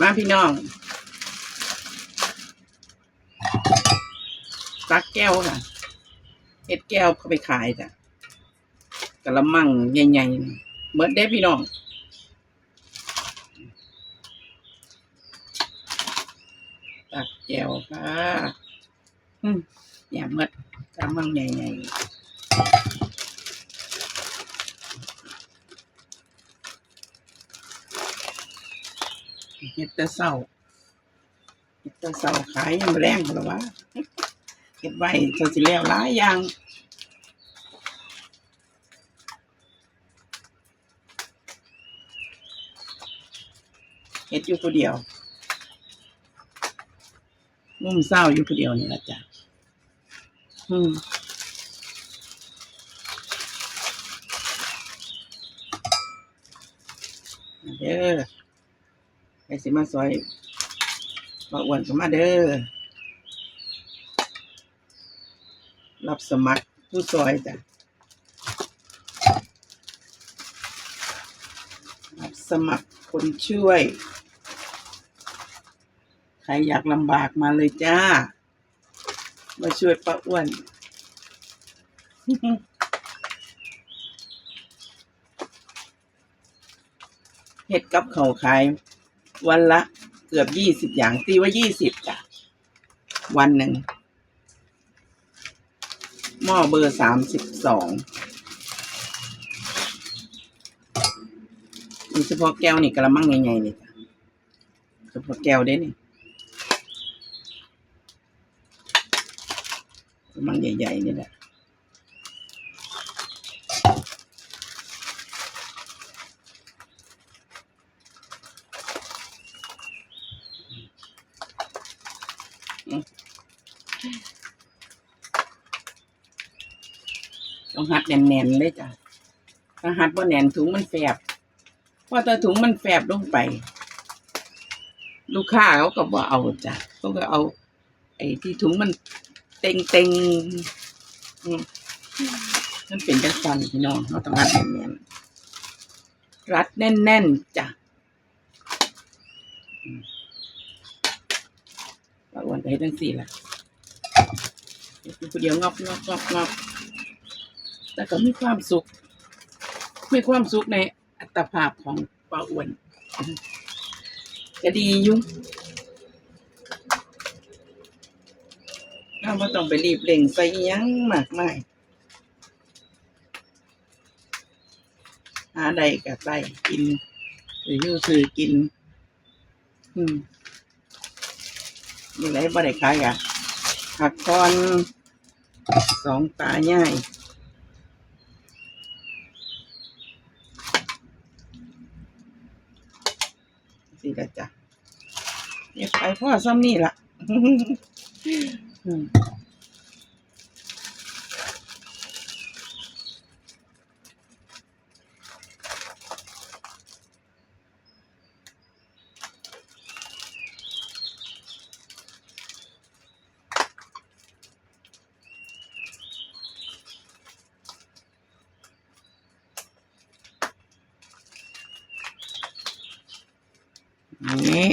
มาพี่น้อง ตักแก้วค่ะเฮ็ดแก้วเขาไปขายจ้ะกะละมังใหญ่ๆนี่เบิดได้พี่น้องตักแก้วค่ะอืมเนี่ยเบิดกะละมังใหญ่ๆ เฮ็ดแต่เศร้าเฮ็ดแต่เศร้าขายยังแรงหรอวะเก็บไว้เจะสิแล้วหลายอย่างเฮ็ดอยู่ผู้เดียวงุ่มเศร้าอยู่ผู้เดียวนี่ละจ้ะอืมเด้อ ไปสิมาซอยบ่อ้วนก็มาเด้อ รับสมัครผู้ซอยจ้ะ รับสมัครคนช่วย ใครอยากลำบากมาเลยจ้า มาช่วยป้าอ้วนเห็ดกับเขาวขาย วันละเกือบยี่สิบอย่างตีว่ายี่สิบจ้ะ วันหนึ่ง หม้อเบอร์สามสิบสองมีเฉพาะแก้วนี่กระมังใหญ่ๆนี่จ้ะเฉพาะแก้วเด้นี่กระมังใหญ่ๆนี่แหละ ต้องหัดแน่นๆเลยจ้ะถ้าหัดว่าแน่นถุงมันแฟบเพราะถ้าถุงมันแฟบลงไป ลูกค้าเขาก็บ่เอาจ้ะเขาก็เอา ไอ้ที่ถุงมันเต็งเต็งๆอืมมันเป็นจังสันพี่น้องเราต้องรัดแน่นๆรัดแน่นๆจ้ะอืมว่าอ้วนไปให้ทั้งสี่ละ เดี๋ยวผู้เดียวงอบงอบงอบงอบแต่ก็มีความสุข มีความสุขในอัตภาพของป้าอ้วนก็ดีอยู่เราไม่ต้องไปรีบเร่งใส่ยังมากมายหาใดกับใดกิน หรืออยู่ซื้อกิน อืมมีอะไรบ่ได้ขายกะ ผักคอนสองตาใหญ่สิละจ้ะเรียไปพ่อซ้ำนี่ละ อืมนี่